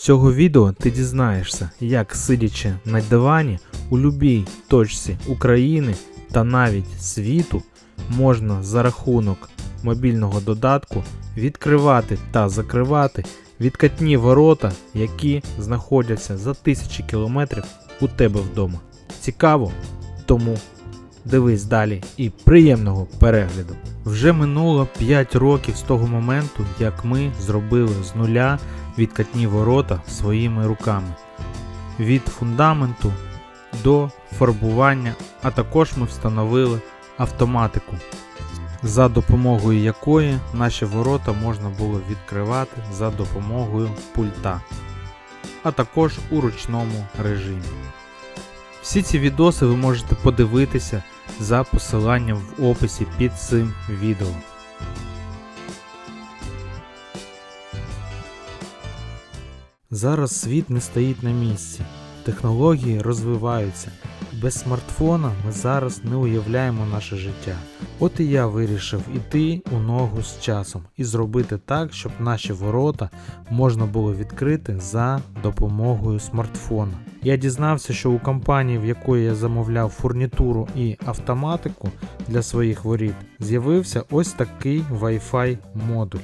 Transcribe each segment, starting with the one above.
цього відео ти дізнаєшся, як сидячи на дивані у любій точці України та навіть світу можна за рахунок мобільного додатку відкривати та закривати відкатні ворота, які знаходяться за тисячі кілометрів у тебе вдома. Цікаво? Тому дивись далі і приємного перегляду. Вже минуло 5 років з того моменту, як ми зробили з нуля відкатні ворота своїми руками. Від фундаменту до фарбування, а також ми встановили автоматику, за допомогою якої наші ворота можна було відкривати за допомогою пульта, а також у ручному режимі. Всі ці відоси ви можете подивитися за посиланням в описі під цим відео. Зараз світ не стоїть на місці. Технології розвиваються. Без смартфона ми зараз не уявляємо наше життя. От і я вирішив іти у ногу з часом і зробити так, щоб наші ворота можна було відкрити за допомогою смартфона. Я дізнався, що у компанії, в якої я замовляв фурнітуру і автоматику для своїх воріт, з'явився ось такий Wi-Fi модуль.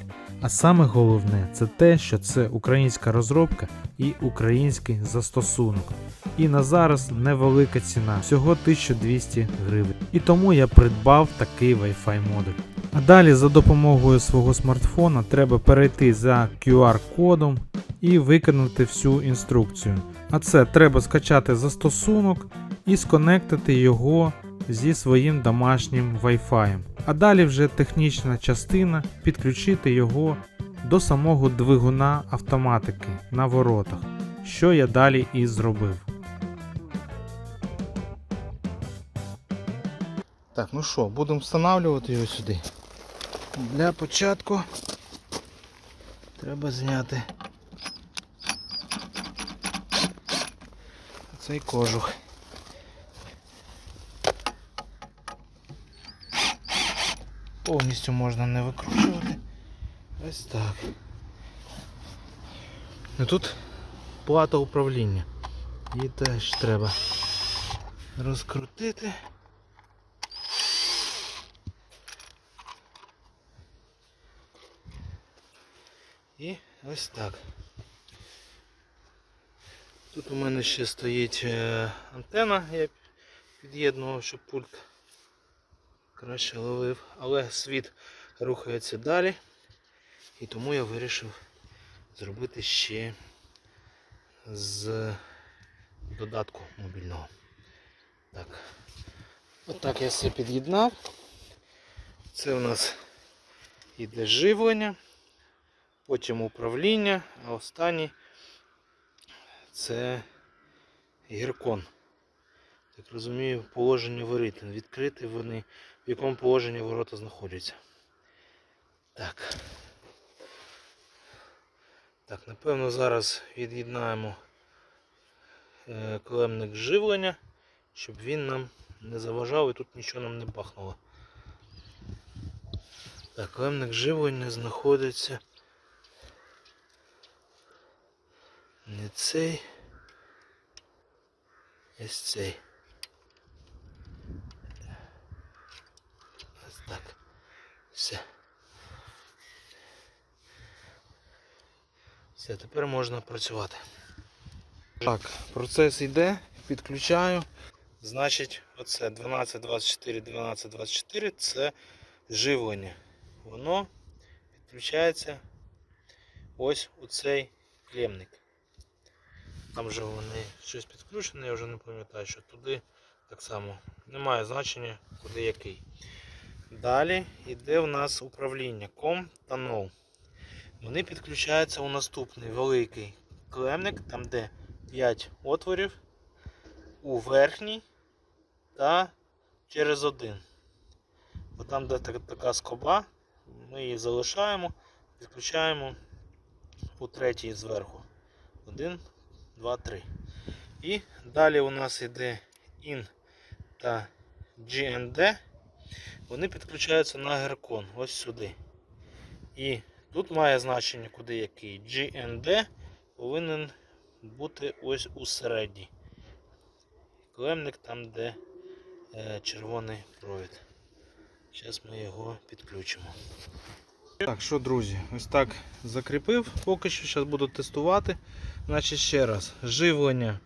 А саме головне це те, що це українська розробка і український застосунок. І на зараз невелика ціна, всього 1200 гривень. І тому я придбав такий Wi-Fi модуль. А далі за допомогою свого смартфона треба перейти за QR-кодом і виконати всю інструкцію. А це треба скачати застосунок і сконектити його зі своїм домашнім Wi-Fi. А далі вже технічна частина підключити його до самого двигуна автоматики на воротах, що я далі і зробив. Так, ну що, будемо встановлювати його сюди. Для початку треба зняти цей кожух. Повністю можна не викручувати. Ось так. Ну тут плата управління. Її теж треба розкрутити. І ось так. Тут у мене ще стоїть е, антена, я під'єднував, щоб пульт краще ловив, але світ рухається далі. І тому я вирішив зробити ще з додатку мобільного. Так. Отак я все під'єднав. Це у нас іде живлення, потім управління, а останній це гіркон. Так розумію, положення воріт. Відкрити вони, в якому положенні ворота знаходяться. Так. Так, напевно, зараз від'єднаємо е, клемник живлення, щоб він нам не заважав і тут нічого нам не бахнуло. Так, клемник живлення знаходиться не цей, ось цей. Ось так. Все. Все, тепер можна працювати. Так, процес йде, підключаю. Значить, оце 1224, 1224 це живлення. Воно підключається ось у цей клемник. Там вже вони щось підключені, я вже не пам'ятаю, що туди так само немає значення, куди який. Далі йде у нас управління COM та NO. Вони підключаються у наступний великий клемник, там де 5 отворів у верхній та через один. Бо там де така скоба, ми її залишаємо, підключаємо у третій зверху. Один, два, три. І далі у нас йде IN та GND. Вони підключаються на геркон ось сюди. І тут має значення куди який GND повинен бути ось у середній. Клемник там, де е, червоний провід. Зараз ми його підключимо. Так, що, друзі, ось так закріпив. Поки що зараз буду тестувати. Значить, ще раз, живлення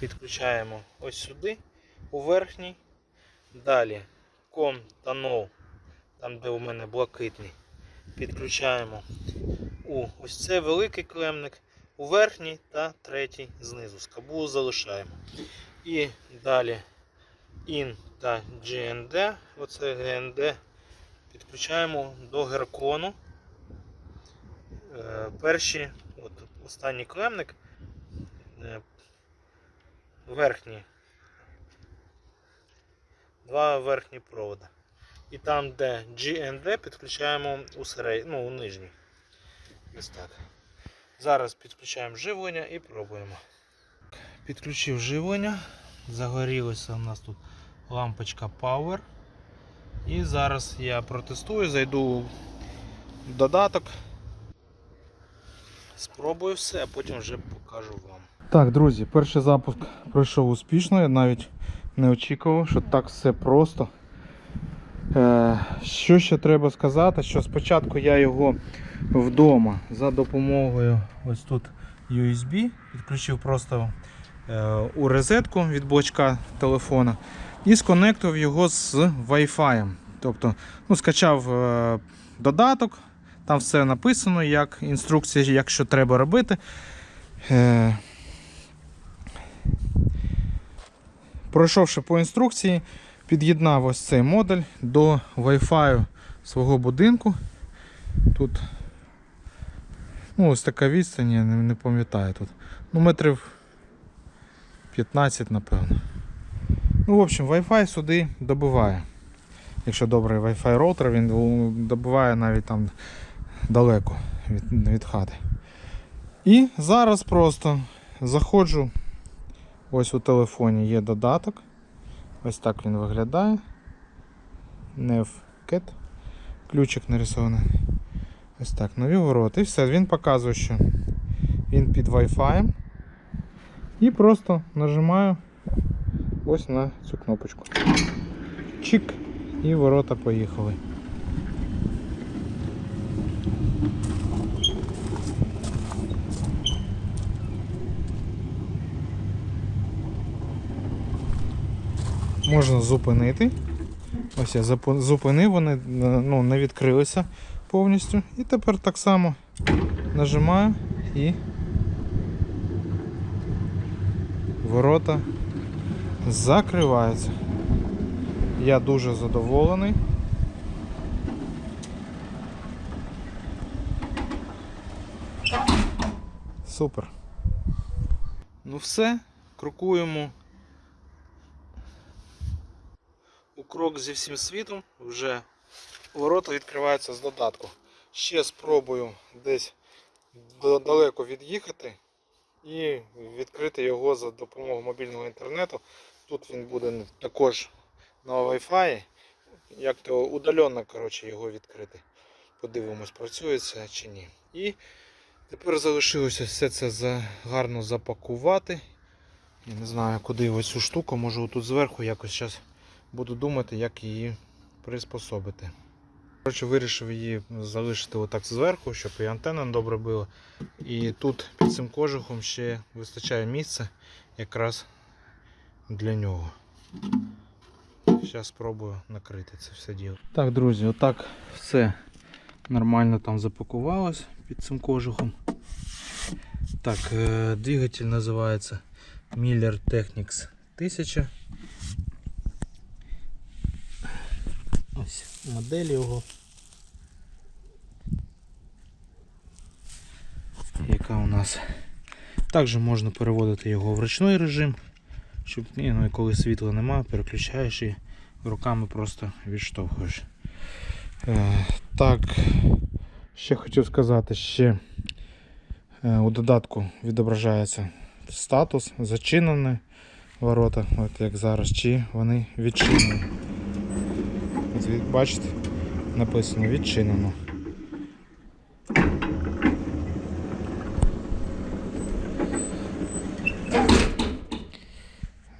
підключаємо ось сюди, у верхній. Далі ком та там де у мене блакитний, підключаємо у ось цей великий клемник, у верхній та третій знизу. Скобу залишаємо. І далі IN та GND, оце GND, підключаємо до геркону. Е, Перші, от останній клемник, е, верхній, два верхні провода. І там, де GND, підключаємо у, серед... ну, у нижній. Зараз підключаємо живлення і пробуємо. Підключив живлення. Загорілася у нас тут лампочка Power. І зараз я протестую, зайду в додаток. Спробую все, а потім вже покажу вам. Так, друзі, перший запуск пройшов успішно, я навіть не очікував, що так все просто. Е, що ще треба сказати, що спочатку я його вдома за допомогою ось тут USB підключив просто е, у розетку від блочка телефона і сконектував його з Wi-Fi. Тобто ну, скачав е, додаток, там все написано, як інструкція, як що треба робити. Е, пройшовши по інструкції, під'єднав ось цей модуль до Wi-Fi свого будинку. Тут ну, ось така відстань, я не, пам'ятаю тут. Ну, метрів 15, напевно. Ну, в общем, Wi-Fi сюди добиває. Якщо добрий Wi-Fi роутер, він добиває навіть там далеко від, від хати. І зараз просто заходжу. Ось у телефоні є додаток. Ось так він виглядає. NevCat. Ключик нарисований. Ось так, нові ворота. І все, він показує, що він під Wi-Fi. І просто нажимаю ось на цю кнопочку. Чик. І ворота поїхали. Можна зупинити. Ось я зупинив, вони е, ну, не відкрилися повністю. І тепер так само нажимаю і ворота закриваються. Я дуже задоволений. Супер. Ну все, крокуємо у крок зі всім світом. Вже ворота відкриваються з додатку. Ще спробую десь далеко від'їхати і відкрити його за допомогою мобільного інтернету. Тут він буде також на Wi-Fi. Як то удаленно коротше, його відкрити. Подивимось, працює це чи ні. І тепер залишилося все це гарно запакувати. Я не знаю, куди ось цю штуку, може тут зверху якось зараз буду думати, як її приспособити. Коротше, вирішив її залишити отак зверху, щоб і антенна добре була. І тут під цим кожухом ще вистачає місця якраз для нього. Зараз спробую накрити це все діло. Так, друзі, отак все нормально там запакувалось під цим кожухом. Так, е, двигатель називається Miller Technics 1000. Ось модель його. Яка у нас. Також можна переводити його в ручний режим, щоб ну, і коли світла немає, переключаєш і руками просто відштовхуєш. Е, так, ще хотів сказати, ще е, у додатку відображається статус, зачинені ворота, от як зараз, чи вони відчинені. Бачите, написано відчинено.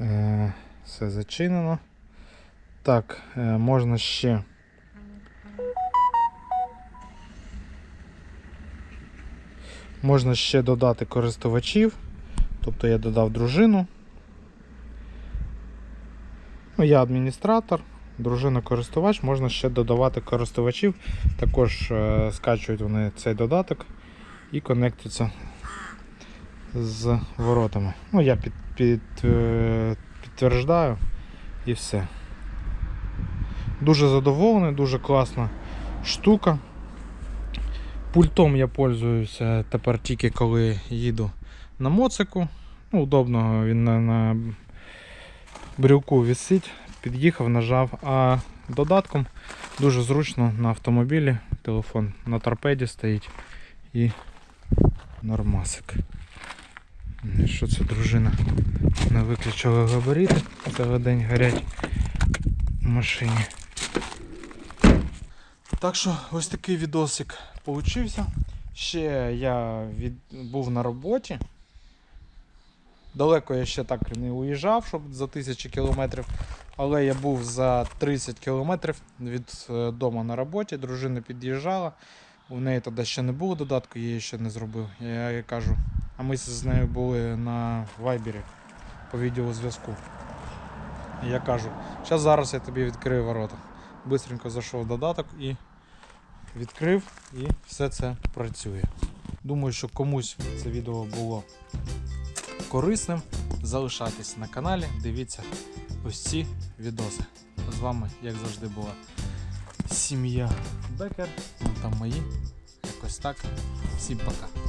Е, все зачинено. Так, е, можна ще. Можна ще додати користувачів, тобто я додав дружину. Ну, я адміністратор дружина користувач, можна ще додавати користувачів. Також е, скачують вони цей додаток і конектуються з воротами. Ну, я під, під, е, підтверждаю і все. Дуже задоволений, дуже класна штука. Пультом я пользуюся тепер тільки коли їду на моцику. Ну, удобно, він на, на брюку висить, під'їхав, нажав, а додатком дуже зручно на автомобілі. Телефон на торпеді стоїть і нормасик. Що це дружина? Не виключила габарити, цілий день горять в машині. Так що ось такий відосик получився. Ще я від... був на роботі. Далеко я ще так не уїжджав, щоб за тисячі кілометрів. Але я був за 30 кілометрів від е, дому на роботі. Дружина під'їжджала. У неї тоді ще не було додатку, я її ще не зробив. Я їй кажу, а ми з нею були на вайбері по відеозв'язку. Я кажу, зараз зараз я тобі відкрию ворота. Бистренько зайшов додаток і відкрив, і все це працює. Думаю, що комусь це відео було корисним. Залишайтесь на каналі, дивіться ось ці відоси. З вами, як завжди, була сім'я Бекер, ну там мої. Якось так. Всім пока.